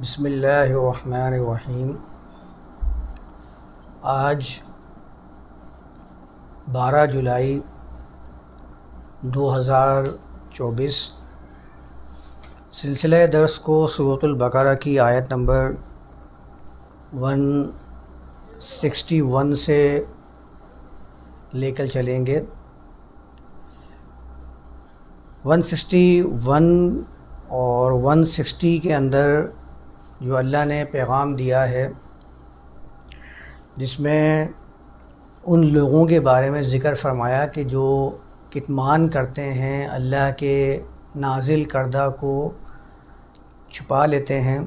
بسم اللہ الرحمن الرحیم۔ آج بارہ جولائی دو ہزار چوبیس۔ سلسلہ درس کو صورت البقرہ کی آیت نمبر ون سکسٹی ون سے لے کر چلیں گے۔ ون سکسٹی ون اور ون سکسٹی کے اندر جو اللہ نے پیغام دیا ہے، جس میں ان لوگوں کے بارے میں ذکر فرمایا کہ جو کتمان کرتے ہیں، اللہ کے نازل کردہ کو چھپا لیتے ہیں۔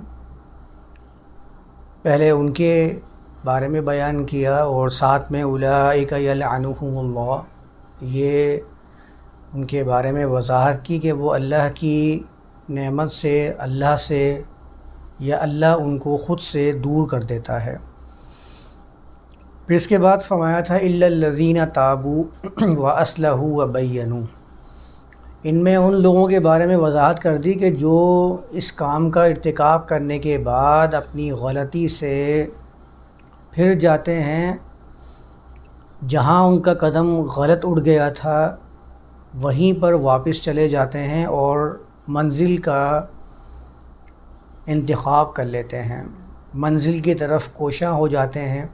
پہلے ان کے بارے میں بیان کیا اور ساتھ میں اولئک یلعنہم اللہ، یہ ان کے بارے میں وضاحت کی کہ وہ اللہ کی نعمت سے، اللہ سے یا اللہ ان کو خود سے دور کر دیتا ہے۔ پھر اس کے بعد فرمایا تھا الزین تابو و اسلح و بینو ان میں ان لوگوں کے بارے میں وضاحت کر دی کہ جو اس کام کا ارتکاب کرنے کے بعد اپنی غلطی سے پھر جاتے ہیں، جہاں ان کا قدم غلط اڑ گیا تھا، وہیں پر واپس چلے جاتے ہیں اور منزل کا انتخاب کر لیتے ہیں، منزل کی طرف کوشاں ہو جاتے ہیں۔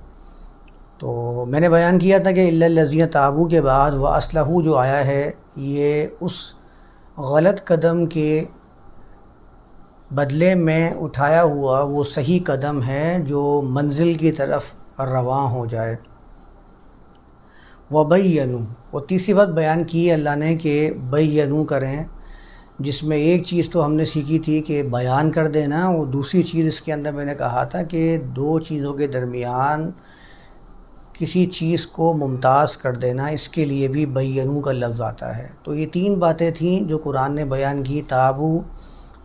تو میں نے بیان کیا تھا کہ اللہ تابو کے بعد وہ اسلحو جو آیا ہے، یہ اس غلط قدم کے بدلے میں اٹھایا ہوا وہ صحیح قدم ہے جو منزل کی طرف رواں ہو جائے۔ وہ بینو وہ تیسری بات بیان کی، اللہ نے کہ بینو کریں۔ جس میں ایک چیز تو ہم نے سیکھی تھی کہ بیان کر دینا، وہ دوسری چیز اس کے اندر میں نے کہا تھا کہ دو چیزوں کے درمیان کسی چیز کو ممتاز کر دینا، اس کے لیے بھی بینو کا لفظ آتا ہے۔ تو یہ تین باتیں تھیں جو قرآن نے بیان کی، تابو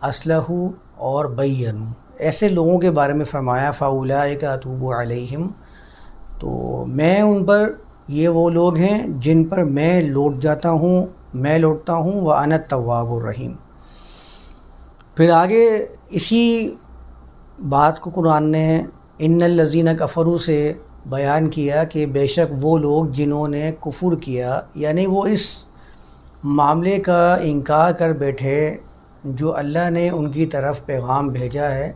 اسلح اور بینو ایسے لوگوں کے بارے میں فرمایا فاولا کا اطوب علیہم۔ تو میں ان پر، یہ وہ لوگ ہیں جن پر میں لوٹ جاتا ہوں میں لوٹتا ہوں وہ انت طواب الرحیم پھر آگے اسی بات کو قرآن نے ان الزین کفرو سے بیان کیا کہ بے شک وہ لوگ جنہوں نے کفر کیا یعنی وہ اس معاملے کا انکار کر بیٹھے جو اللہ نے ان کی طرف پیغام بھیجا ہے۔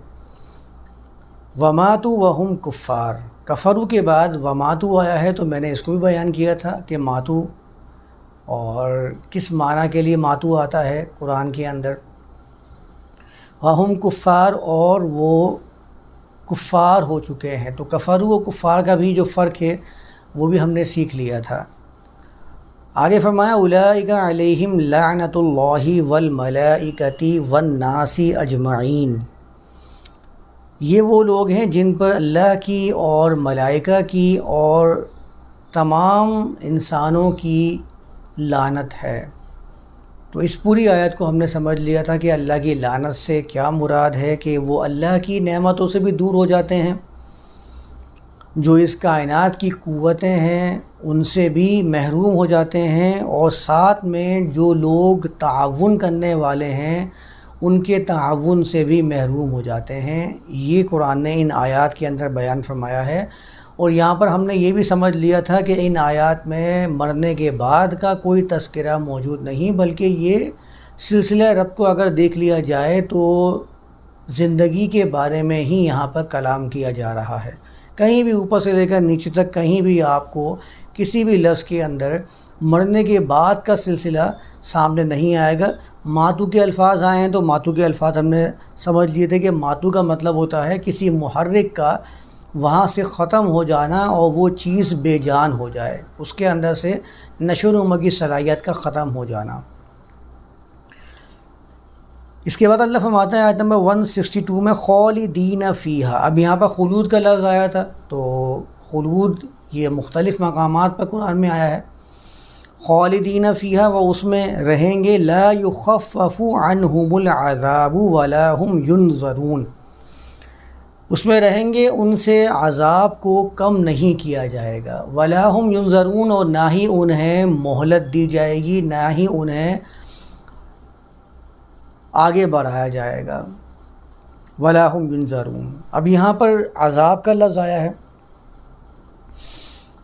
وماتو وہم کفار۔ کفرو کے بعد وماتو آیا ہے تو میں نے اس کو بھی بیان کیا تھا کہ ماتو اور کس معنی کے لیے ماتو آتا ہے قرآن کے اندر؟ وہم کفار اور وہ کفار ہو چکے ہیں۔ تو کفرو و کفار کا بھی جو فرق ہے، وہ بھی ہم نے سیکھ لیا تھا۔ آگے فرمایا اولئک علیہم لعنت اللہ والملائکتی والناسی اجمعین۔ یہ وہ لوگ ہیں جن پر اللہ کی اور ملائکہ کی اور تمام انسانوں کی لانت ہے۔ تو اس پوری آیت کو ہم نے سمجھ لیا تھا کہ اللہ کی لانت سے کیا مراد ہے کہ وہ اللہ کی نعمتوں سے بھی دور ہو جاتے ہیں۔ جو اس کائنات کی قوتیں ہیں، ان سے بھی محروم ہو جاتے ہیں اور ساتھ میں جو لوگ تعاون کرنے والے ہیں، ان کے تعاون سے بھی محروم ہو جاتے ہیں۔ یہ قرآن نے ان آیات کے اندر بیان فرمایا ہے۔ اور یہاں پر ہم نے یہ بھی سمجھ لیا تھا کہ ان آیات میں مرنے کے بعد کا کوئی تذکرہ موجود نہیں، بلکہ یہ سلسلہ رب کو اگر دیکھ لیا جائے تو زندگی کے بارے میں ہی یہاں پر کلام کیا جا رہا ہے۔ کہیں بھی اوپر سے لے کر نیچے تک کہیں بھی آپ کو کسی بھی لفظ کے اندر مرنے کے بعد کا سلسلہ سامنے نہیں آئے گا۔ ماتو کے الفاظ آئے ہیں تو ماتو کے الفاظ ہم نے سمجھ لیے تھے کہ ماتو کا مطلب ہوتا ہے کسی محرک کا وہاں سے ختم ہو جانا اور وہ چیز بے جان ہو جائے۔ اس کے اندر سے نشو و نما کی صلاحیت کا ختم ہو جانا۔ اس کے بعد اللہ فرماتا ہے آیت نمبر ون سکسٹی ٹو میں، خالدین فیحہ اب یہاں پر خلود کا لفظ آیا تھا، تو خلود یہ مختلف مقامات پر قرآن میں آیا ہے۔ خالدین فیحہ وہ اس میں رہیں گے، لا يخفف عنہم العذاب ولا هم ينظرون اس میں رہیں گے، ان سے عذاب کو کم نہیں کیا جائے گا۔ ولاحم ینظرون اور نہ ہی انہیں مہلت دی جائے گی، نہ ہی انہیں آگے بڑھایا جائے گا۔ ولاحم ینظرون اب یہاں پر عذاب کا لفظ آیا ہے۔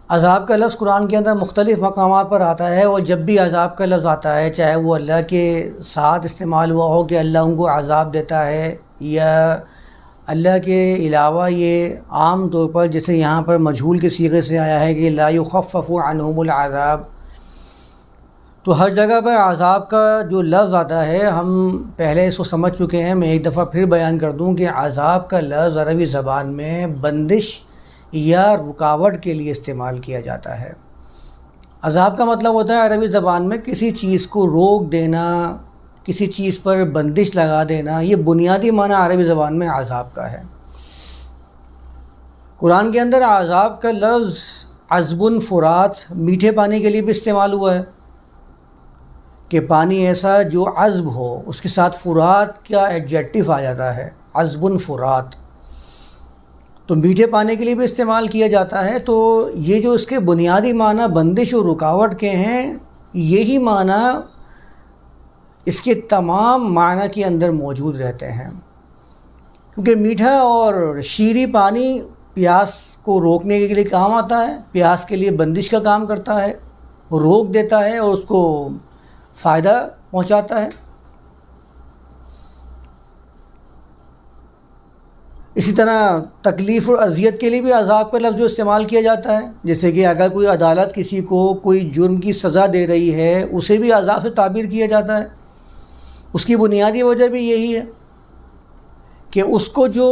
عذاب کا لفظ قرآن کے اندر مختلف مقامات پر آتا ہے اور جب بھی عذاب کا لفظ آتا ہے، چاہے وہ اللہ کے ساتھ استعمال ہوا ہو کہ اللہ ان کو عذاب دیتا ہے یا اللہ کے علاوہ یہ عام طور پر جیسے یہاں پر مجھول کے سیغے سے آیا ہے کہ لا يخفف عنہم العذاب۔ تو ہر جگہ پر عذاب کا جو لفظ آتا ہے، ہم پہلے اس کو سمجھ چکے ہیں، میں ایک دفعہ پھر بیان کر دوں کہ عذاب کا لفظ عربی زبان میں بندش یا رکاوٹ کے لیے استعمال کیا جاتا ہے۔ عذاب کا مطلب ہوتا ہے عربی زبان میں کسی چیز کو روک دینا کسی چیز پر بندش لگا دینا، یہ بنیادی معنی عربی زبان میں عذاب کا ہے۔ قرآن کے اندر عذاب کا لفظ عزب فرات میٹھے پانی کے لیے بھی استعمال ہوا ہے۔ کہ پانی ایسا جو عزب ہو، اس کے ساتھ فرات کا ایڈجیکٹو آ جاتا ہے عزب فرات تو میٹھے پانی کے لیے بھی استعمال کیا جاتا ہے۔ تو یہ جو اس کے بنیادی معنی بندش و رکاوٹ کے ہیں، یہی معنی اس کے تمام معنی کے اندر موجود رہتے ہیں۔ کیونکہ میٹھا اور شیریں پانی پیاس کو روکنے کے لیے کام آتا ہے، پیاس کے لیے بندش کا کام کرتا ہے، روک دیتا ہے اور اس کو فائدہ پہنچاتا ہے۔ اسی طرح تکلیف اور اذیت کے لیے بھی عذاب کا لفظ جو استعمال کیا جاتا ہے۔ جیسے کہ اگر کوئی عدالت کسی کو کوئی جرم کی سزا دے رہی ہے، اسے بھی عذاب سے تعبیر کیا جاتا ہے۔ اس کی بنیادی وجہ بھی یہی ہے کہ اس کو جو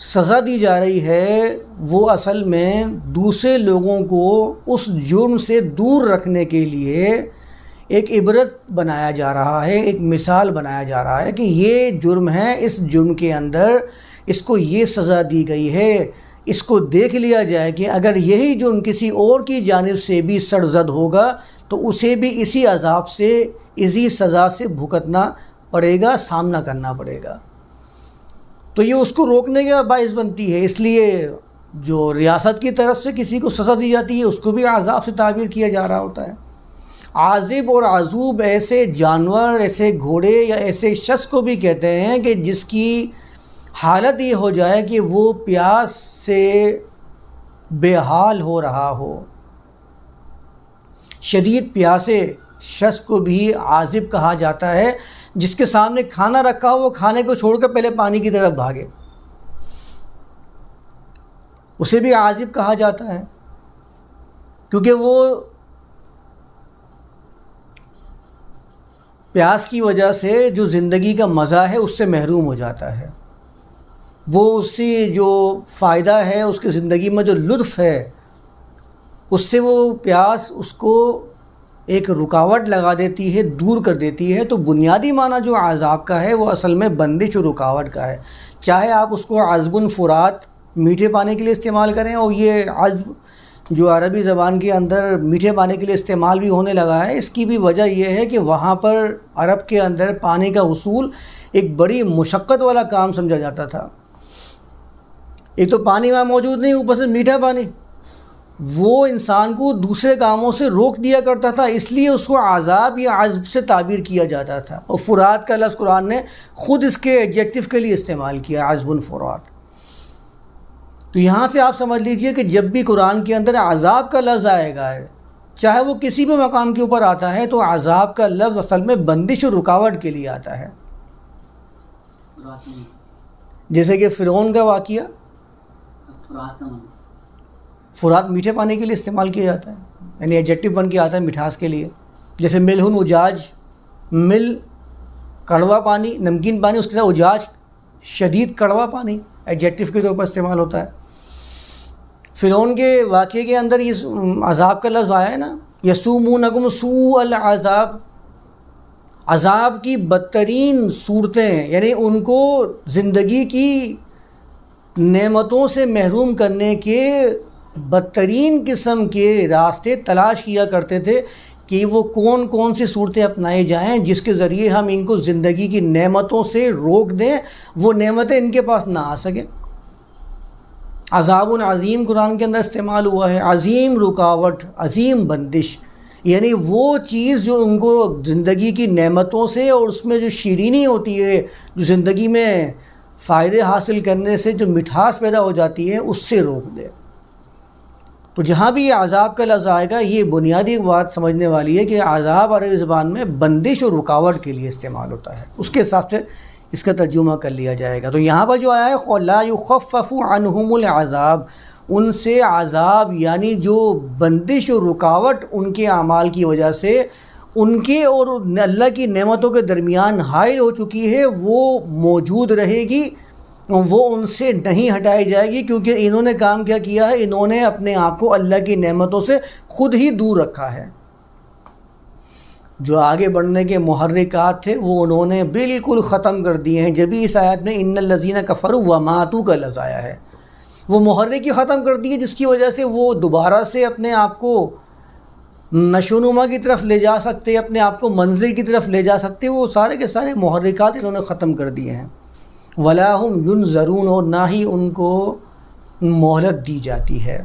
سزا دی جا رہی ہے، وہ اصل میں دوسرے لوگوں کو اس جرم سے دور رکھنے کے لیے ایک عبرت بنایا جا رہا ہے، ایک مثال بنایا جا رہا ہے کہ یہ جرم ہے، اس جرم کے اندر اس کو یہ سزا دی گئی ہے، اس کو دیکھ لیا جائے کہ اگر یہی جرم کسی اور کی جانب سے بھی سرزد ہوگا تو اسے بھی اسی عذاب سے، اسی سزا سے بھگتنا پڑے گا، سامنا کرنا پڑے گا۔ تو یہ اس کو روکنے کا باعث بنتی ہے۔ اس لیے جو ریاست کی طرف سے کسی کو سزا دی جاتی ہے، اس کو بھی عذاب سے تعبیر کیا جا رہا ہوتا ہے۔ عازب اور عذوب ایسے جانور، ایسے گھوڑے یا ایسے شخص کو بھی کہتے ہیں کہ جس کی حالت یہ ہو جائے کہ وہ پیاس سے بے حال ہو رہا ہو۔ شدید پیاسے شخص کو بھی عازب کہا جاتا ہے۔ جس کے سامنے کھانا رکھا ہو، وہ کھانے کو چھوڑ کر پہلے پانی کی طرف بھاگے۔ اسے بھی عازب کہا جاتا ہے۔ کیونکہ وہ پیاس کی وجہ سے جو زندگی کا مزہ ہے، اس سے محروم ہو جاتا ہے۔ وہ اس سے جو فائدہ ہے، اس کی زندگی میں جو لطف ہے اس سے وہ پیاس اس کو ایک رکاوٹ لگا دیتی ہے، دور کر دیتی ہے۔ تو بنیادی معنی جو عذاب کا ہے، وہ اصل میں بندش و رکاوٹ کا ہے۔ چاہے آپ اس کو عزب فرات میٹھے پانے کے لیے استعمال کریں، اور یہ عزب جو عربی زبان کے اندر میٹھے پانی کے لیے استعمال بھی ہونے لگا ہے، اس کی بھی وجہ یہ ہے کہ وہاں پر عرب کے اندر پانی کا اصول ایک بڑی مشقت والا کام سمجھا جاتا تھا۔ ایک تو پانی وہاں موجود نہیں، اوپر سے میٹھا پانی۔ وہ انسان کو دوسرے کاموں سے روک دیا کرتا تھا اس لیے اس کو عذاب یا عذب سے تعبیر کیا جاتا تھا۔ اور فرات کا لفظ قرآن نے خود اس کے ایگجیکٹو کے لیے استعمال کیا عزب الفرات۔ تو یہاں سے آپ سمجھ لیجیے کہ جب بھی قرآن کے اندر عذاب کا لفظ آئے گا چاہے وہ کسی بھی مقام کے اوپر آتا ہے تو عذاب کا لفظ اصل میں بندش و رکاوٹ کے لیے آتا ہے۔ جیسے کہ فرعون کا واقعہ۔ فرات میٹھے پانی کے لیے استعمال کیا جاتا ہے یعنی ایجیکٹو بن کے آتا ہے مٹھاس کے لیے۔ جیسے ملہن اجاج، مل کڑوا پانی، نمکین پانی، اس کے ساتھ اجاج، شدید کڑوا پانی ایڈجیکٹو کے طور پر استعمال ہوتا ہے۔ فرعون کے واقعے کے اندر یہ عذاب کا لفظ آیا ہے نا یسوم نگم سو العذاب۔ عذاب کی بدترین صورتیں یعنی ان کو زندگی کی نعمتوں سے محروم کرنے کے بدترین قسم کے راستے تلاش کیا کرتے تھے کہ وہ کون کون سی صورتیں اپنائی جائیں جس کے ذریعے ہم ان کو زندگی کی نعمتوں سے روک دیں، وہ نعمتیں ان کے پاس نہ آ سکیں۔ عذاب العظیم قرآن کے اندر استعمال ہوا ہے، عظیم رکاوٹ، عظیم بندش۔ یعنی وہ چیز جو ان کو زندگی کی نعمتوں سے اور اس میں جو شیرینی ہوتی ہے، جو زندگی میں فائدے حاصل کرنے سے جو مٹھاس پیدا ہو جاتی ہے، اس سے روک دے۔ تو جہاں بھی یہ عذاب کا لفظ آئے گا، یہ بنیادی بات سمجھنے والی ہے کہ عذاب عربی زبان میں بندش اور رکاوٹ کے لیے استعمال ہوتا ہے۔ اس کے حساب سے اس کا ترجمہ کر لیا جائے گا۔ تو یہاں پر جو آیا ہے لا يخفف عنہم العذاب۔ ان سے عذاب یعنی جو بندش اور رکاوٹ ان کے اعمال کی وجہ سے ان کے اور اللہ کی نعمتوں کے درمیان حائل ہو چکی ہے، وہ موجود رہے گی۔ وہ ان سے نہیں ہٹائی جائے گی کیونکہ انہوں نے کام کیا کیا ہے؟ انہوں نے اپنے آپ کو اللہ کی نعمتوں سے خود ہی دور رکھا ہے۔ جو آگے بڑھنے کے محرکات تھے، وہ انہوں نے بالکل ختم کر دیے ہیں۔ جبھی اس آیت میں ان الزین کفر و ماتو کا لفظ آیا ہے، وہ محرک ہی ختم کر دیے، جس کی وجہ سے وہ دوبارہ سے اپنے آپ کو نشو نما کی طرف لے جا سکتے، اپنے آپ کو منزل کی طرف لے جا سکتے، وہ سارے کے سارے محرکات انہوں نے ختم کر دیے ہیں۔ ولاحم یون ضرون اور نہ ہی ان کو مہلت دی جاتی ہے۔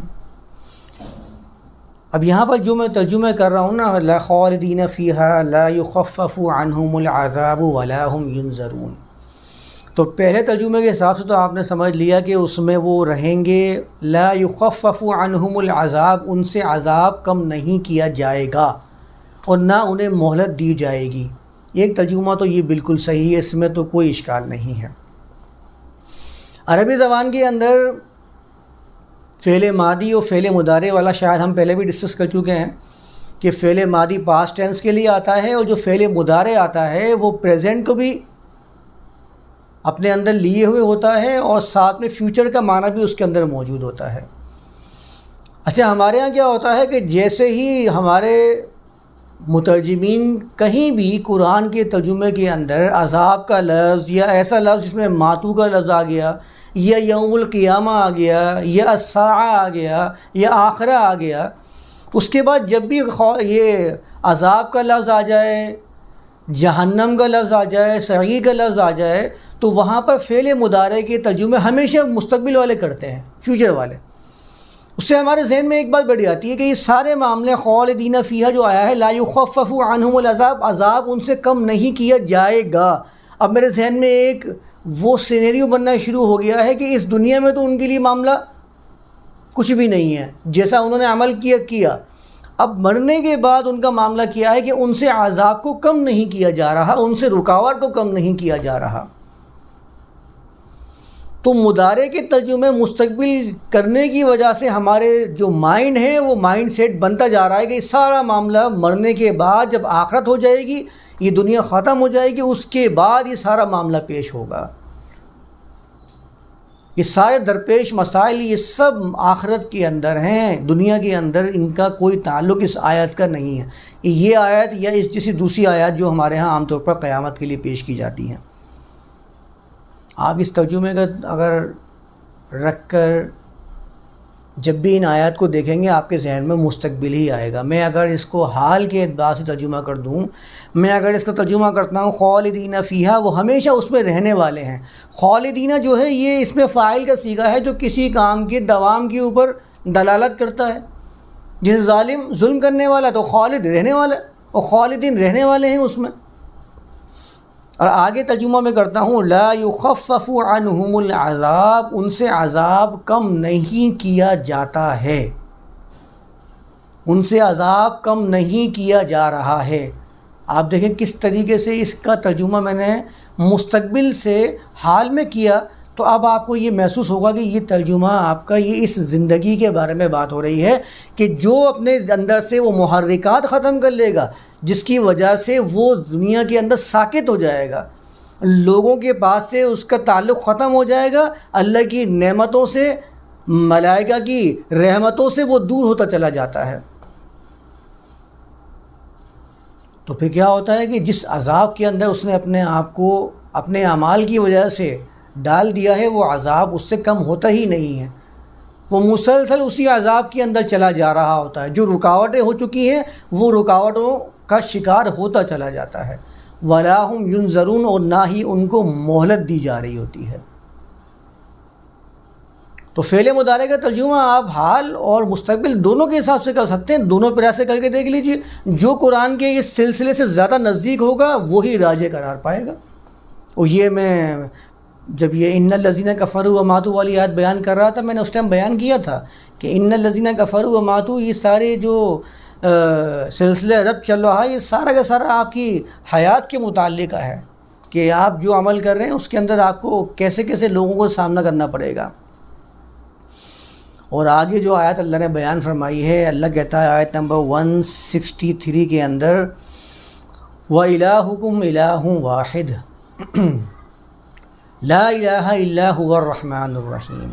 اب یہاں پر جو میں ترجمہ کر رہا ہوں نا، لا خالدین فیحہ لا يخفف عنہم العذاب ولا هم ينظرون۔ تو پہلے ترجمے کے حساب سے تو آپ نے سمجھ لیا کہ اس میں وہ رہیں گے، لا يخفف عنہم العذاب، ان سے عذاب کم نہیں کیا جائے گا اور نہ انہیں مہلت دی جائے گی۔ ایک ترجمہ تو یہ بالکل صحیح ہے، اس میں تو کوئی اشکال نہیں ہے۔ عربی زبان کے اندر فعل مادی اور فعل مدارے والا شاید ہم پہلے بھی ڈسکس کر چکے ہیں کہ فعل مادی پاسٹ ٹینس کے لیے آتا ہے اور جو فعل مدارے آتا ہے وہ پریزنٹ کو بھی اپنے اندر لیے ہوئے ہوتا ہے اور ساتھ میں فیوچر کا معنی بھی اس کے اندر موجود ہوتا ہے۔ اچھا ہمارے ہاں کیا ہوتا ہے کہ جیسے ہی ہمارے مترجمین کہیں بھی قرآن کے ترجمے کے اندر عذاب کا لفظ یا ایسا لفظ جس میں ماتو کا لفظ آ گیا یا یوم القیامہ آ گیا، یا اساعہ آ گیا، یا آخرہ آ گیا، اس کے بعد جب بھی یہ عذاب کا لفظ آ جائے، جہنم کا لفظ آ جائے، سعی کا لفظ آ جائے، تو وہاں پر فعل مدارے کے ترجمے ہمیشہ مستقبل والے کرتے ہیں فیوچر والے۔ اس سے ہمارے ذہن میں ایک بات بڑی آتی ہے کہ یہ سارے معاملے خالدین فیحہ جو آیا ہے، لا يخفف عنہم العذاب، عذاب ان سے کم نہیں کیا جائے گا۔ اب میرے ذہن میں ایک وہ سینیریو بننا شروع ہو گیا ہے کہ اس دنیا میں تو ان کے لیے معاملہ کچھ بھی نہیں ہے، جیسا انہوں نے عمل کیا کیا۔ اب مرنے کے بعد ان کا معاملہ کیا ہے کہ ان سے عذاب کو کم نہیں کیا جا رہا، ان سے رکاوٹ کو کم نہیں کیا جا رہا۔ تو مدارے کے ترجمے مستقبل کرنے کی وجہ سے ہمارے جو مائنڈ ہے، وہ مائنڈ سیٹ بنتا جا رہا ہے کہ سارا معاملہ مرنے کے بعد جب آخرت ہو جائے گی یہ دنیا ختم ہو جائے گی، اس کے بعد یہ سارا معاملہ پیش ہوگا۔ یہ سارے درپیش مسائل، یہ سب آخرت کے اندر ہیں، دنیا کے اندر ان کا کوئی تعلق اس آیت کا نہیں ہے۔ یہ آیت یا اس جیسی دوسری آیت جو ہمارے ہاں عام طور پر قیامت کے لیے پیش کی جاتی ہیں۔ آپ اس ترجمے کا اگر رکھ کر جب بھی ان آیات کو دیکھیں گے آپ کے ذہن میں مستقبل ہی آئے گا۔ میں اگر اس کو حال کے اعتبار سے ترجمہ کر دوں، میں اگر اس کا ترجمہ کرتا ہوں خالدینہ فیحہ وہ ہمیشہ اس میں رہنے والے ہیں۔ خالدینہ جو ہے، یہ اس میں فائل کا سیگا ہے جو کسی کام کے، دوام کے اوپر دلالت کرتا ہے۔ جس ظالم ظلم کرنے والا تو خالد رہنے والا اور خالدین رہنے والے ہیں اس میں۔ اور آگے ترجمہ میں کرتا ہوں، لا يخفف عنہم العذاب، ان سے عذاب کم نہیں کیا جاتا ہے۔ ان سے عذاب کم نہیں کیا جا رہا ہے۔ آپ دیکھیں کس طریقے سے اس کا ترجمہ میں نے مستقبل سے حال میں کیا۔ تو اب آپ کو یہ محسوس ہوگا کہ یہ ترجمہ آپ کا یہ اس زندگی کے بارے میں بات ہو رہی ہے کہ جو اپنے اندر سے وہ محرکات ختم کر لے گا، جس کی وجہ سے وہ دنیا کے اندر ساکت ہو جائے گا۔ لوگوں کے پاس سے اس کا تعلق ختم ہو جائے گا۔ اللہ کی نعمتوں سے، ملائکہ کی رحمتوں سے وہ دور ہوتا چلا جاتا ہے۔ تو پھر کیا ہوتا ہے کہ جس عذاب کے اندر اس نے اپنے آپ کو، اپنے اعمال کی وجہ سے ڈال دیا ہے، وہ عذاب اس سے کم ہوتا ہی نہیں ہے۔ وہ مسلسل اسی عذاب کے اندر چلا جا رہا ہوتا ہے۔ جو رکاوٹیں ہو چکی ہیں، وہ رکاوٹوں کا شکار ہوتا چلا جاتا ہے۔ ولاحم یون ضرون اور نہ ہی ان کو مہلت دی جا رہی ہوتی ہے۔ تو فعل مدارے کا ترجمہ آپ حال اور مستقبل دونوں کے حساب سے کر سکتے ہیں۔ دونوں پریاس سے کر کے دیکھ لیجیے۔ جو قرآن کے اس سلسلے سے زیادہ نزدیک ہوگا، وہی راجے قرار پائے گا۔ اور یہ میں جب یہ ان الزینہ کا فرو و ماتو والی یاد بیان کر رہا تھا، میں نے اس ٹائم بیان کیا تھا کہ ان الزینہ کا فرو و ماتو یہ سارے جو سلسلہ رب چل رہا ہے، یہ سارا کا سارا آپ کی حیات کے متعلق ہے کہ آپ جو عمل کر رہے ہیں، اس کے اندر آپ کو کیسے کیسے لوگوں کو سامنا کرنا پڑے گا۔ اور آگے جو آیت اللہ نے بیان فرمائی ہے، اللہ کہتا ہے آیت نمبر ون سکسٹی تھری کے اندر و الہکم الہ واحد لا الہ الا هو الرحمن الرحیم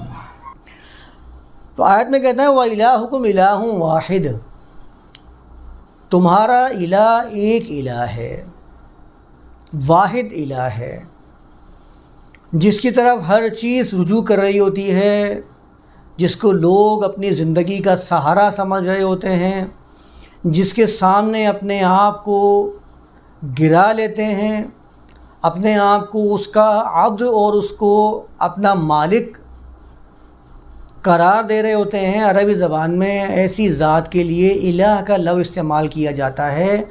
تو آیت میں کہتا ہے وہ الہکم الہ واحد. تمہارا الہ ایک الہ ہے، واحد الہ ہے، جس کی طرف ہر چیز رجوع کر رہی ہوتی ہے، جس کو لوگ اپنی زندگی کا سہارا سمجھ رہے ہوتے ہیں، جس کے سامنے اپنے آپ کو گرا لیتے ہیں اپنے آپ کو اس کا عبد اور اس کو اپنا مالک قرار دے رہے ہوتے ہیں۔ عربی زبان میں ایسی ذات کے لیے الہ کا لو استعمال کیا جاتا ہے۔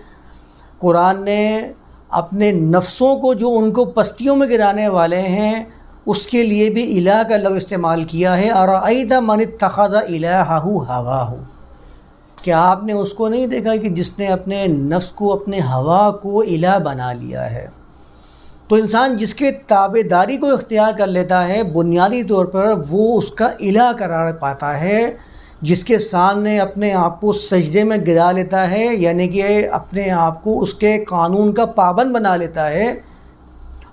قرآن نے اپنے نفسوں کو جو ان کو پستیوں میں گرانے والے ہیں، اس کے لیے بھی الہ کا لو استعمال کیا ہے۔ اور عیدہ من تخذ الہ ہوا ہو کیا آپ نے اس کو نہیں دیکھا کہ جس نے اپنے نفس کو، اپنے ہوا کو الہ بنا لیا ہے؟ تو انسان جس کے تابے داری کو اختیار کر لیتا ہے، بنیادی طور پر وہ اس کا الہ قرار پاتا ہے، جس کے سامنے اپنے آپ کو سجدے میں گرا لیتا ہے یعنی کہ اپنے آپ کو اس کے قانون کا پابند بنا لیتا ہے۔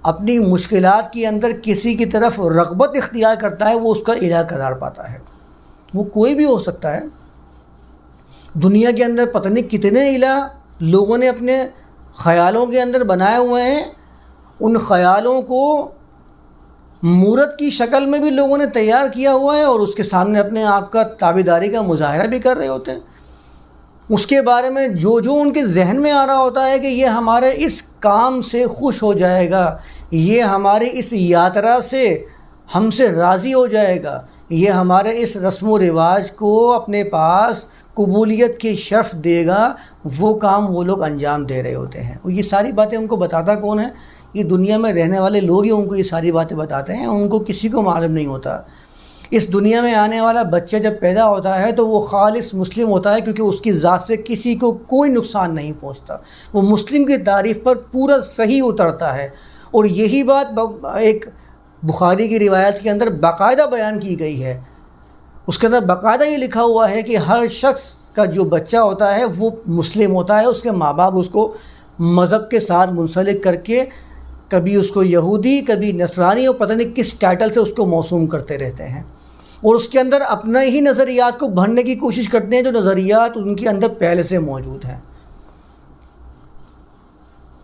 اپنی مشکلات کے اندر کسی کی طرف رغبت اختیار کرتا ہے، وہ اس کا الہ قرار پاتا ہے۔ وہ کوئی بھی ہو سکتا ہے۔ دنیا کے اندر پتہ نہیں کتنے الہ لوگوں نے اپنے خیالوں کے اندر بنائے ہوئے ہیں ان خیالوں کو مورت کی شکل میں بھی لوگوں نے تیار کیا ہوا ہے اور اس کے سامنے اپنے آپ کا تابے داری کا مظاہرہ بھی کر رہے ہوتے ہیں۔ اس کے بارے میں جو جو ان کے ذہن میں آ رہا ہوتا ہے کہ یہ ہمارے اس کام سے خوش ہو جائے گا، یہ ہمارے اس یاترا سے ہم سے راضی ہو جائے گا، یہ ہمارے اس رسم و رواج کو اپنے پاس قبولیت کی شرف دے گا، وہ کام وہ لوگ انجام دے رہے ہوتے ہیں۔ یہ ساری باتیں ان کو بتاتا کون ہے؟ یہ دنیا میں رہنے والے لوگ ہی ان کو یہ ساری باتیں بتاتے ہیں، ان کو کسی کو معلوم نہیں ہوتا۔ اس دنیا میں آنے والا بچہ جب پیدا ہوتا ہے تو وہ خالص مسلم ہوتا ہے کیونکہ اس کی ذات سے کسی کو کوئی نقصان نہیں پہنچتا۔ وہ مسلم کی تعریف پر پورا صحیح اترتا ہے۔ اور یہی بات ایک بخاری کی روایت کے اندر باقاعدہ بیان کی گئی ہے۔ اس کے اندر باقاعدہ یہ لکھا ہوا ہے کہ ہر شخص کا جو بچہ ہوتا ہے وہ مسلم ہوتا ہے، اس کے ماں باپ اس کو مذہب کے ساتھ منسلک کر کے کبھی اس کو یہودی، کبھی نصرانی اور پتہ نہیں کس ٹائٹل سے اس کو موسوم کرتے رہتے ہیں۔ اور اس کے اندر اپنے ہی نظریات کو بھرنے کی کوشش کرتے ہیں جو نظریات ان کے اندر پہلے سے موجود ہیں۔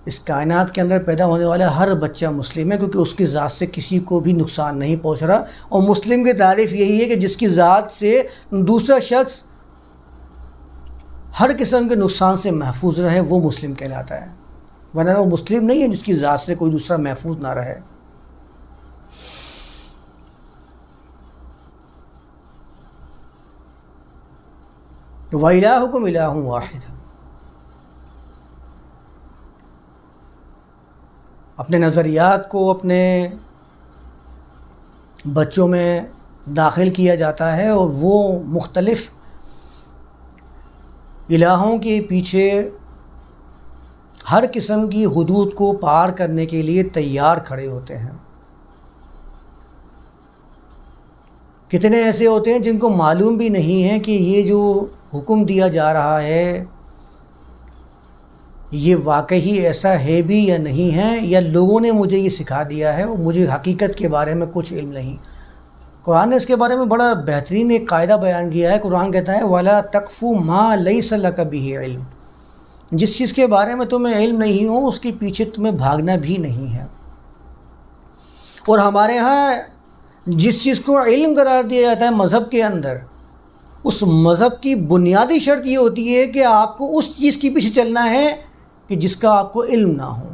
اس کائنات کے اندر پیدا ہونے والا ہر بچہ مسلم ہے کیونکہ اس کی ذات سے کسی کو بھی نقصان نہیں پہنچ رہا۔ اور مسلم کی تعریف یہی ہے کہ جس کی ذات سے دوسرا شخص ہر قسم کے نقصان سے محفوظ رہے، وہ مسلم کہلاتا ہے۔ ورنہ وہ مسلم نہیں ہے جس کی ذات سے کوئی دوسرا محفوظ نہ رہے۔ تو وہ الہکم الہ واحد۔ اپنے نظریات کو اپنے بچوں میں داخل کیا جاتا ہے اور وہ مختلف الہوں کے پیچھے ہر قسم کی حدود کو پار کرنے کے لیے تیار کھڑے ہوتے ہیں۔ کتنے ایسے ہوتے ہیں جن کو معلوم بھی نہیں ہے کہ یہ جو حکم دیا جا رہا ہے، یہ واقعی ایسا ہے بھی یا نہیں ہے، یا لوگوں نے مجھے یہ سکھا دیا ہے اور مجھے حقیقت کے بارے میں کچھ علم نہیں۔ قرآن نے اس کے بارے میں بڑا بہترین ایک قاعدہ بیان کیا ہے۔ قرآن کہتا ہے والا تقف ماں لئی صلی کا بھی ہے علم جس چیز کے بارے میں تمہیں علم نہیں ہو، اس کے پیچھے تمہیں بھاگنا بھی نہیں ہے۔ اور ہمارے ہاں جس چیز کو علم قرار دیا جاتا ہے مذہب کے اندر، اس مذہب کی بنیادی شرط یہ ہوتی ہے کہ آپ کو اس چیز کے پیچھے چلنا ہے کہ جس کا آپ کو علم نہ ہو۔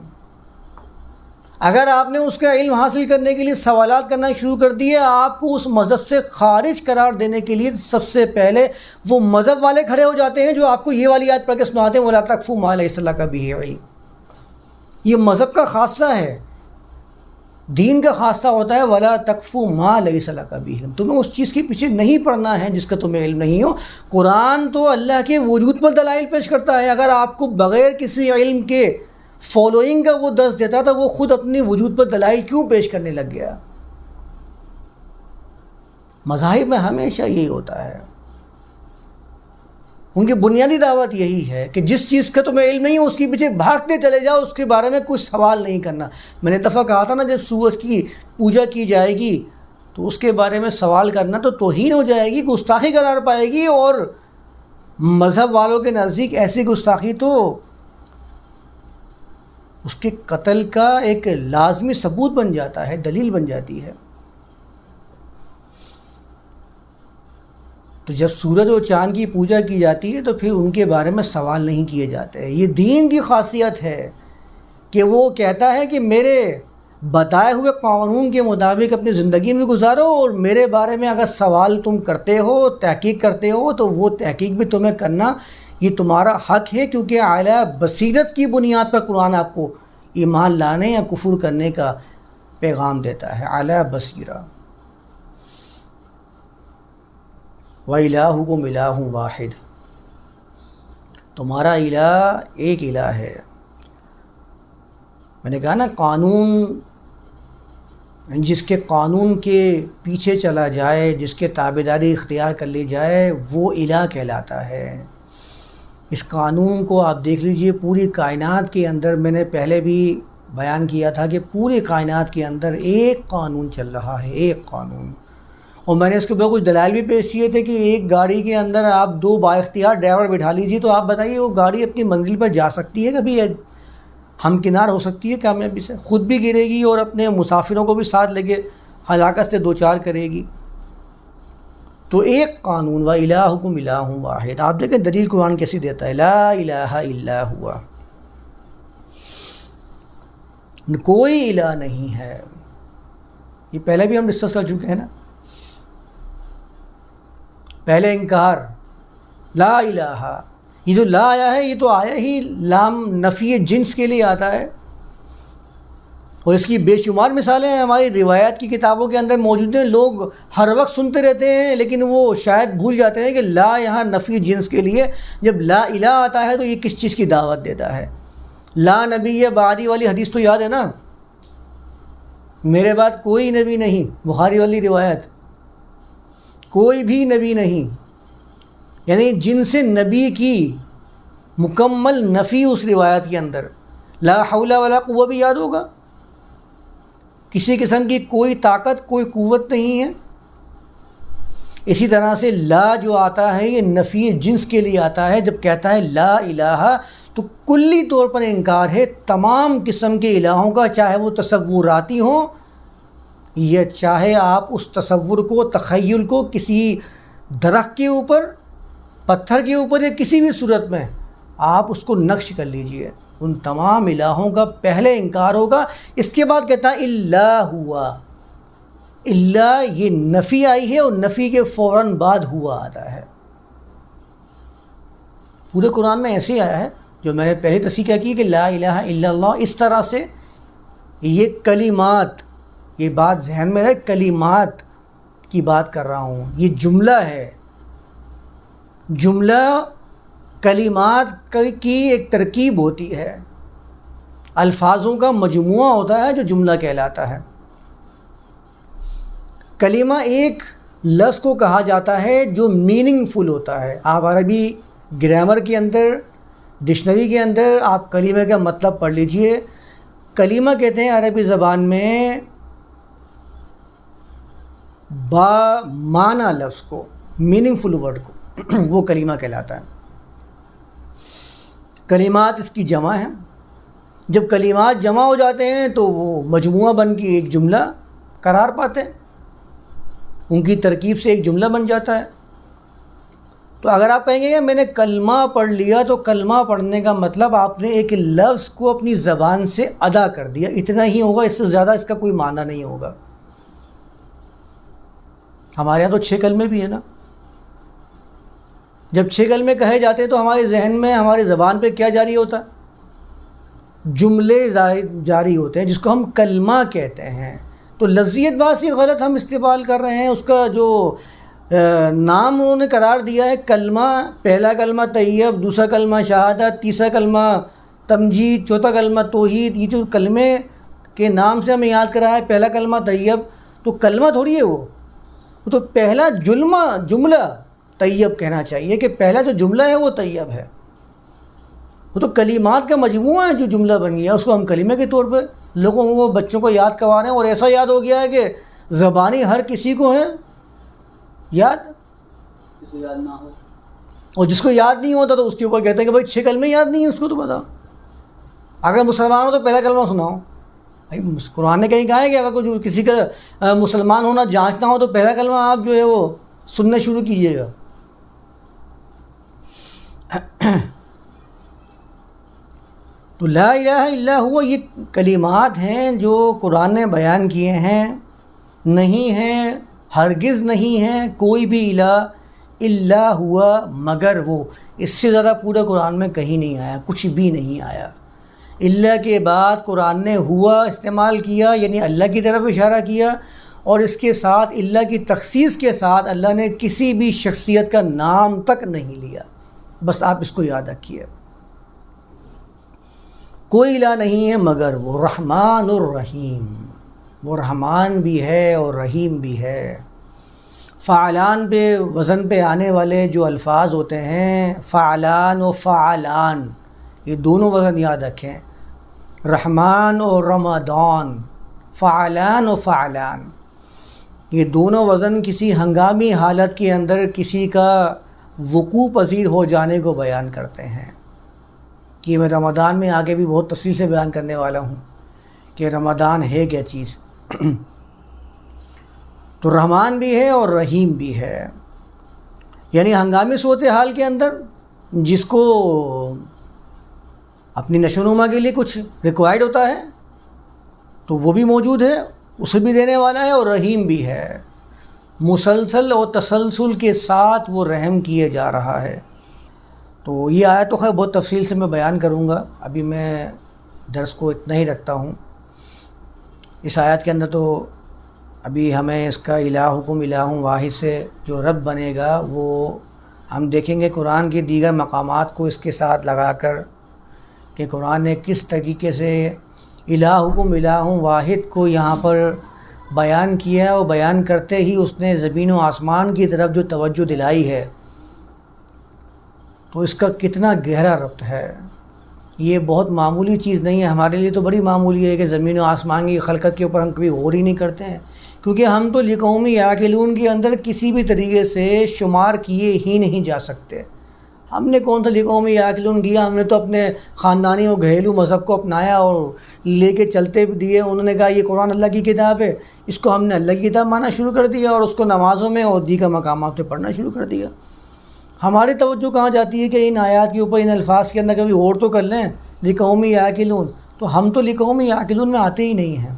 اگر آپ نے اس کا علم حاصل کرنے کے لیے سوالات کرنا شروع کر دیے، آپ کو اس مذہب سے خارج قرار دینے کے لیے سب سے پہلے وہ مذہب والے کھڑے ہو جاتے ہیں جو آپ کو یہ والی یاد پڑھ کے سناتے ہیں، ولا علیہ السلام کا بھی ہے علم۔ یہ مذہب کا خاصہ ہے۔ دین کا خاصہ ہوتا ہے، ولا تقف ما لئی صلاح کا بھی علم۔ تمہیں اس چیز کے پیچھے نہیں پڑھنا ہے جس کا تمہیں علم نہیں ہو۔ قرآن تو اللہ کے وجود پر دلائل پیش کرتا ہے۔ اگر آپ کو بغیر کسی علم کے فالوئنگ کا وہ دس دیتا تھا، وہ خود اپنی وجود پر دلائل کیوں پیش کرنے لگ گیا؟ مذاہب میں ہمیشہ یہی ہوتا ہے۔ ان کی بنیادی دعوت یہی ہے کہ جس چیز کا تمہیں علم نہیں ہو اس کے پیچھے بھاگتے چلے جاؤ، اس کے بارے میں کچھ سوال نہیں کرنا۔ میں نے دفعہ کہا تھا نا، جب سورج کی پوجا کی جائے گی، تو اس کے بارے میں سوال کرنا تو توہین ہو جائے گی، گستاخی قرار پائے گی اور مذہب والوں کے نزدیک ایسی گستاخی تو اس کے قتل کا ایک لازمی ثبوت بن جاتا ہے، دلیل بن جاتی ہے۔ تو جب سورج اور چاند کی پوجا کی جاتی ہے تو پھر ان کے بارے میں سوال نہیں کیے جاتے یہ دین کی خاصیت ہے کہ وہ کہتا ہے کہ میرے بتائے ہوئے قانون کے مطابق اپنی زندگی میں گزارو اور میرے بارے میں اگر سوال تم کرتے ہو، تحقیق کرتے ہو تو وہ تحقیق بھی تمہیں کرنا یہ تمہارا حق ہے کیونکہ اعلیٰ بصیرت کی بنیاد پر قرآن آپ کو ایمان لانے یا کفر کرنے کا پیغام دیتا ہے، اعلیٰ بصیرہ۔ و الہ کو ملا ہوں واحد۔ تمہارا الہ ایک الہ ہے۔ میں نے کہا نا، قانون، جس کے قانون کے پیچھے چلا جائے، جس کے تابے داری اختیار کر لی جائے، وہ الہ کہلاتا ہے۔ اس قانون کو آپ دیکھ لیجیے، پوری کائنات کے اندر میں نے پہلے بھی بیان کیا تھا کہ پوری کائنات کے اندر ایک قانون چل رہا ہے، ایک قانون۔ اور میں نے اس کے اوپر کچھ دلائل بھی پیش کیے تھے کہ ایک گاڑی کے اندر آپ دو با اختیار ڈرائیور بٹھا لیجیے تو آپ بتائیے، وہ گاڑی اپنی منزل پر جا سکتی ہے؟ کبھی ہم کنار ہو سکتی ہے؟ کامیابی سے خود بھی گرے گی اور اپنے مسافروں کو بھی ساتھ لے کے ہلاکت سے دو چار کرے گی؟ تو ایک قانون و الہ حکم الہ واحد آپ دیکھیں دلیل قرآن کیسی دیتا ہے، لا الہ الا ہوا کوئی الہ نہیں ہے۔ یہ پہلے بھی ہم ڈسکس کر چکے ہیں نا۔ پہلے انکار، لا الہ یہ جو لا آیا ہے، یہ تو آیا ہی لام نفی جنس کے لیے آتا ہے۔ اور اس کی بے شمار مثالیں ہیں ہماری روایت کی کتابوں کے اندر موجود ہیں۔ لوگ ہر وقت سنتے رہتے ہیں، لیکن وہ شاید بھول جاتے ہیں کہ لا یہاں نفی جنس کے لیے جب لا الہ آتا ہے تو یہ کس چیز کی دعوت دیتا ہے۔ لا نبی یا بادی والی حدیث تو یاد ہے نا؟ میرے بعد کوئی نبی نہیں، بخاری والی روایت۔ کوئی بھی نبی نہیں۔ یعنی جن سے نبی کی مکمل نفی اس روایت کے اندر۔ لا حول ولا قوہ بھی یاد ہوگا۔ کسی قسم کی کوئی طاقت، کوئی قوت نہیں ہے۔ اسی طرح سے لا جو آتا ہے، یہ نفی جنس کے لیے آتا ہے۔ جب کہتا ہے لا الہ، تو کلی طور پر انکار ہے۔ تمام قسم کے الہوں کا، چاہے وہ تصوراتی ہوں یہ چاہے آپ اس تصور کو، تخیل کو کسی درخت کے اوپر، پتھر کے اوپر یا کسی بھی صورت میں آپ اس کو نقش کر لیجیے۔ ان تمام الہوں کا پہلے انکار ہوگا۔ اس کے بعد کہتا ہے اللہ ہوا۔ اللہ یہ نفی آئی ہے اور نفی کے فوراً بعد ہوا آتا ہے۔ پورے قرآن میں ایسے آیا ہے، جو میں نے پہلے تصیقہ کی کہ لا الہ الا اللہ، اس طرح سے یہ کلمات، یہ بات ذہن میں رہے، کلمات کی بات کر رہا ہوں۔ یہ جملہ ہے۔ جملہ کلمات کی ایک ترکیب ہوتی ہے۔ الفاظوں کا مجموعہ ہوتا ہے جو جملہ کہلاتا ہے۔ کلمہ ایک لفظ کو کہا جاتا ہے جو میننگ فل ہوتا ہے۔ آپ عربی گرامر کے اندر ڈکشنری کے اندر آپ کلیمہ کا مطلب پڑھ لیجیے۔ کلیمہ کہتے ہیں عربی زبان میں با معنی لفظ کو میننگ فل ورڈ کو۔ وہ کلمہ کہلاتا ہے۔ کلمات اس کی جمع ہیں۔ جب کلمات جمع ہو جاتے ہیں تو وہ مجموعہ بن کے ایک جملہ قرار پاتے ہیں۔ ان کی ترکیب سے ایک جملہ بن جاتا ہے۔ تو اگر آپ کہیں گے کہ میں نے کلمہ پڑھ لیا تو کلمہ پڑھنے کا مطلب آپ نے ایک لفظ کو اپنی زبان سے ادا کر دیا۔ اتنا ہی ہوگا، اس سے زیادہ اس کا کوئی معنی نہیں ہوگا۔ ہمارے یہاں تو چھ کلمے بھی ہیں نا۔ جب چھ کلمے کہے جاتے تو ہمارے ذہن میں ہماری زبان پہ کیا جاری ہوتا؟ جملے جاری ہوتے ہیں، جس کو ہم کلمہ کہتے ہیں۔ تو لذیت باسی غلط ہم استعمال کر رہے ہیں۔ اس کا جو نام انہوں نے قرار دیا ہے، کلمہ، پہلا کلمہ طیب، دوسرا کلمہ شہادت، تیسرا کلمہ تمجید، چوتھا کلمہ توحید۔ یہ جو کلمے کے نام سے ہمیں یاد کرا ہے، پہلا کلمہ طیب، تو کلمہ تھوڑی ہے وہ تو پہلا جلمہ، جملہ۔ طیب کہنا چاہیے کہ پہلا جو جملہ ہے وہ طیب ہے۔ وہ تو کلمات کا مجموعہ ہے جو جملہ بن گیا، اس کو ہم کلمے کے طور پہ لوگوں کو، بچوں کو یاد کروا رہے ہیں۔ اور ایسا یاد ہو گیا ہے کہ زبانی ہر کسی کو ہے۔ یاد؟ اور جس کو یاد نہیں ہوتا تو اس کے اوپر کہتے ہیں کہ بھائی چھ کلمے یاد نہیں ہیں، اس کو تو بتاؤ اگر مسلمان ہو تو پہلا کلمہ سناؤ۔ بھائی قرآن نے کہیں کہا ہے کہ اگر کوئی کسی کا مسلمان ہونا جانچنا ہو تو پہلا کلمہ آپ جو ہے وہ سننا شروع کیجیے گا۔ تو لا الہ الا ہوا، یہ کلمات ہیں جو قرآن نے بیان کیے ہیں، نہیں ہیں، ہرگز نہیں ہیں، کوئی بھی الہ اللہ ہوا، مگر وہ، اس سے زیادہ پورے قرآن میں کہیں نہیں آیا، کچھ بھی نہیں آیا۔ اللہ کے بعد قرآن نے ہوا استعمال کیا یعنی اللہ کی طرف اشارہ کیا، اور اس کے ساتھ، اللہ کی تخصیص کے ساتھ، اللہ نے کسی بھی شخصیت کا نام تک نہیں لیا۔ بس آپ اس کو یاد رکھیے۔ کوئی الہ نہیں ہے مگر وہ رحمان الرحیم۔ وہ رحمان بھی ہے اور رحیم بھی ہے۔ فعلان پہ، وزن پہ آنے والے جو الفاظ ہوتے ہیں، فعلان و فعلان، یہ دونوں وزن یاد رکھیں۔ رحمان و رمضان، فعلان و فعلان۔ یہ دونوں وزن کسی ہنگامی حالت کے اندر کسی کا وقوع پذیر ہو جانے کو بیان کرتے ہیں۔ کہ میں رمضان میں آگے بھی بہت تفصیل سے بیان کرنے والا ہوں کہ رمضان ہے کیا چیز۔ تو رحمان بھی ہے اور رحیم بھی ہے۔ یعنی ہنگامی صورت حال کے اندر جس کو اپنی نشو نما کے لیے کچھ ریکوائرڈ ہوتا ہے تو وہ بھی موجود ہے، اسے بھی دینے والا ہے اور رحیم بھی ہے۔ مسلسل اور تسلسل کے ساتھ وہ رحم کیے جا رہا ہے۔ تو یہ آیا تو خیر بہت تفصیل سے میں بیان کروں گا۔ ابھی میں درس کو اتنا ہی رکھتا ہوں۔ اس آیات کے اندر تو ابھی ہمیں اس کا الہ حکم الہ واحد سے جو رب بنے گا، وہ ہم دیکھیں گے قرآن کے دیگر مقامات کو اس کے ساتھ لگا کر کہ قرآن نے کس طریقے سے الہ حکم الہ واحد کو یہاں پر بیان کیا ہے اور بیان کرتے ہی اس نے زمین و آسمان کی طرف جو توجہ دلائی ہے، تو اس کا کتنا گہرا ربط ہے۔ یہ بہت معمولی چیز نہیں ہے۔ ہمارے لیے تو بڑی معمولی ہے کہ زمین و آسمان کی خلقت کے اوپر ہم کبھی غور ہی نہیں کرتے ہیں۔ کیونکہ ہم تو لقومی یاقلون کے اندر کسی بھی طریقے سے شمار کیے ہی نہیں جا سکتے۔ ہم نے کون سا لقومی یاقلون کیا؟ ہم نے تو اپنے خاندانی اور گھریلو مذہب کو اپنایا اور لے کے چلتے بھی دیے۔ انہوں نے کہا، یہ قرآن اللہ کی کتاب ہے۔ اس کو ہم نے اللہ کی کتاب مانا شروع کر دیا اور اس کو نمازوں میں اور دیگر مقامات پہ پڑھنا شروع کر دیا۔ ہماری توجہ کہاں جاتی ہے کہ ان آیات کے اوپر، ان الفاظ کے اندر کبھی اور تو کر لیں۔ لقومی یاقلون تو ہم تو لقومی یاقلون میں آتے ہی نہیں ہیں۔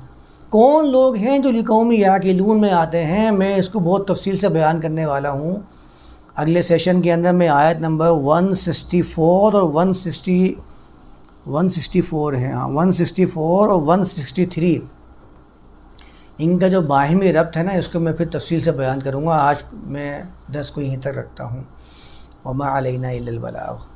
کون لوگ ہیں جو لقومی یاقلون میں آتے ہیں؟ میں اس کو بہت تفصیل سے بیان کرنے والا ہوں۔ اگلے سیشن کے اندر میں آیت نمبر ون سکسٹی فور اور one sixty one sixty four ہے ہاں ون سکسٹی فور اور ون سکسٹی تھری ان کا جو باہمی ربط ہے نا، اس کو میں پھر تفصیل سے بیان کروں گا۔ آج میں دس کو یہیں تک رکھتا ہوں۔ وما علینا إلا البلاغ۔